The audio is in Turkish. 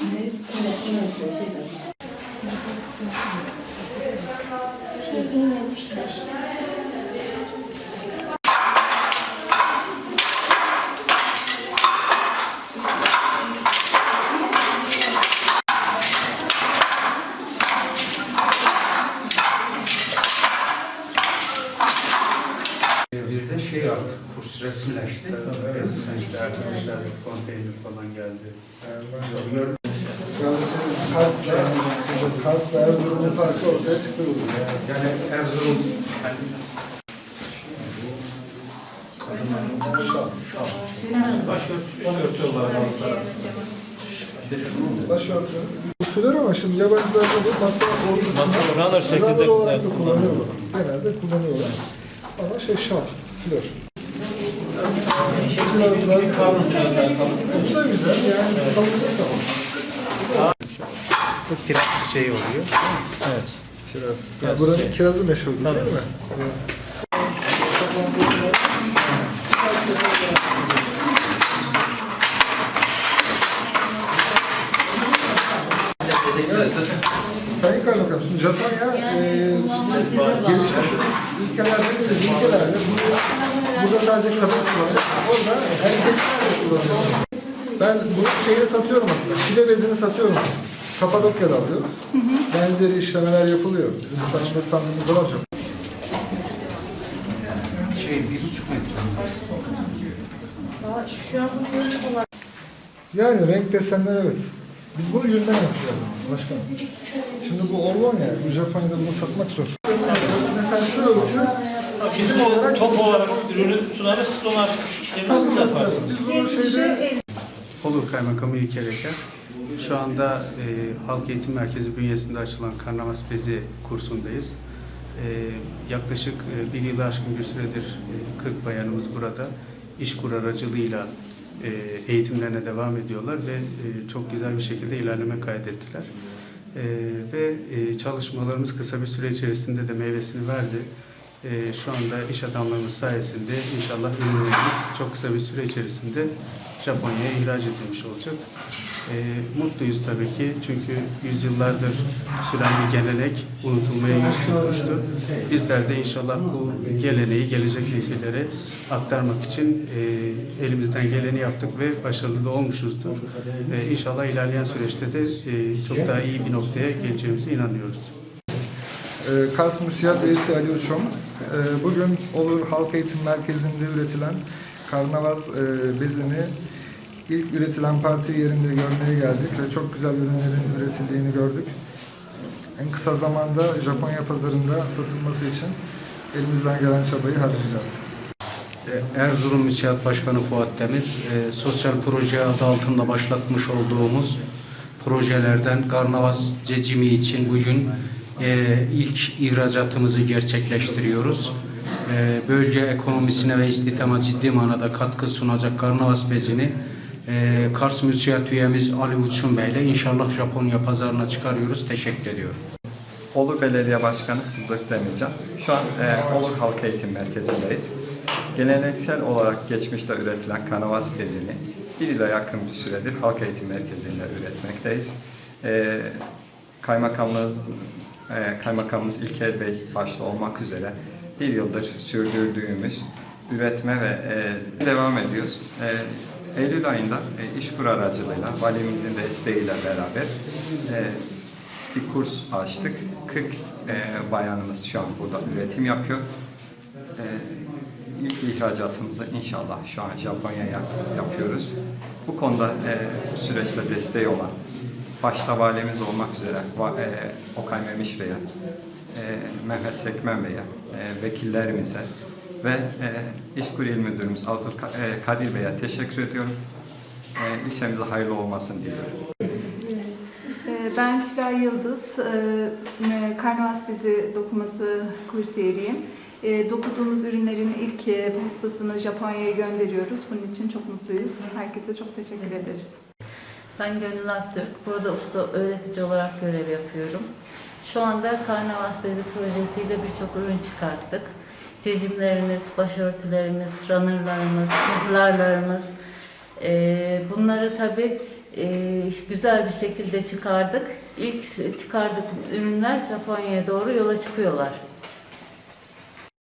Bir de şey artık kurs resimleşti. Evet. İşte arkadaşlar konteyner falan geldi. Kars'la, Kars'la Erzurum'un farkı ortaya çıktı bu. Yani Erzurum hani Başörtü. Kültürler ama şimdi yabancılarda bu masa ortasında Masa runner şeklinde, olarak da kullanıyorlar. Genelde kullanıyorlar. Ama şey şal, daha Bu kiraz şey oluyor. Evet. Kiraz. Ya buranın kirazı meşhur değil mi? Evet. Sayın Kaymakam, şimdi Japonya e, gelişmiş ülkelerden ülkelerde bu, burada sadece kadın kullanıyor. Orada de kullanıyor. Ben bu şeyi satıyorum aslında. Şile bezini satıyorum. Kapadokya'da alıyoruz. Benzeri işlemeler yapılıyor. Bizim tarafta standımızda var çok. Şey bir buçuk metre. Şu an bu ürün olarak Yani renk desenler evet. Biz bunu yünden yapacağız başkanım. Şimdi bu Orlon ya, bu Japonya'da bunu satmak zor. Mesela şu ölçü Bizim o top olarak ürünü sunarız, siz artık işleminizi yaparsınız. Biz bunu şeyde Olur Kaymakamı İlker. Şu anda e, Halk Eğitim Merkezi bünyesinde açılan Karnavas Bezi kursundayız. E, yaklaşık e, bir yılı aşkın bir süredir e, 40 bayanımız burada iş kur aracılığıyla e, eğitimlerine devam ediyorlar ve e, çok güzel bir şekilde ilerleme kaydettiler. E, ve çalışmalarımız kısa bir süre içerisinde de meyvesini verdi. Şu anda iş adamlarımız sayesinde inşallah ürünlerimiz çok kısa bir süre içerisinde Japonya'ya ihraç edilmiş olacak. E, mutluyuz tabii ki çünkü yüzyıllardır süren bir gelenek unutulmaya yüz tutmuştu. Bizler de inşallah bu geleneği gelecek nesillere aktarmak için e, elimizden geleni yaptık ve başarılı da olmuşuzdur. E, inşallah ilerleyen süreçte de e, çok daha iyi bir noktaya geleceğimize inanıyoruz. e, Kars Müsiyat Reisi Ali Uçum, e, bugün Olur Halk Eğitim Merkezi'nde üretilen Karnavaz e, bezini ilk üretilen parti yerinde görmeye geldik ve çok güzel ürünlerin üretildiğini gördük. En kısa zamanda Japonya pazarında satılması için elimizden gelen çabayı harcayacağız. E, Erzurum Müsiyat Başkanı Fuat Demir, e, sosyal proje adı altında başlatmış olduğumuz projelerden Garnavas Cecimi için bugün e, ilk ihracatımızı gerçekleştiriyoruz. E, bölge ekonomisine ve istihdama ciddi manada katkı sunacak Garnavas bezini e, Kars Müsiyat üyemiz Ali Uçun Bey ile inşallah Japonya pazarına çıkarıyoruz. Teşekkür ediyorum. Olur Belediye Başkanı Sıddık Demircan. Şu an e, Olur Halk Eğitim Merkezi'ndeyiz. Geleneksel olarak geçmişte üretilen kanavas bezini bir yıla yakın bir süredir Halk Eğitim Merkezi'nde üretmekteyiz. E, kaymakamlığımız, e, Kaymakamımız İlker Bey başta olmak üzere bir yıldır sürdürdüğümüz üretme ve e, devam ediyoruz. E, Eylül ayında e, İşkur aracılığıyla, valimizin desteğiyle beraber e, bir kurs açtık. 40 e, bayanımız şu an burada üretim yapıyor. E, ilk ihracatımızı inşallah şu an Japonya'ya yapıyoruz. Bu konuda süreçte desteği olan başta valimiz olmak üzere va- e, Okay Memiş Bey'e, e, Mehmet Sekmen Bey'e, e, vekillerimize ve e, İşkur İl Müdürümüz Abdülkadir Bey'e teşekkür ediyorum. E, ilçemize hayırlı olmasını diliyorum. Ee, Ben Tülay Yıldız, e, Karnavas Bezi dokuması kursiyeriyim. E, Dokuduğumuz ürünlerin ilk e, postasını Japonya'ya gönderiyoruz. Bunun için çok mutluyuz. Herkese çok teşekkür ederiz. Ben Gönül Aktürk. Burada usta öğretici olarak görev yapıyorum. Şu anda Karnavas Bezi projesiyle birçok ürün çıkarttık. Cecimlerimiz, başörtülerimiz, runnerlarımız, mihlarlarımız. Ee, bunları tabii e, güzel bir şekilde çıkardık. İlk çıkardık ürünler Japonya'ya doğru yola çıkıyorlar.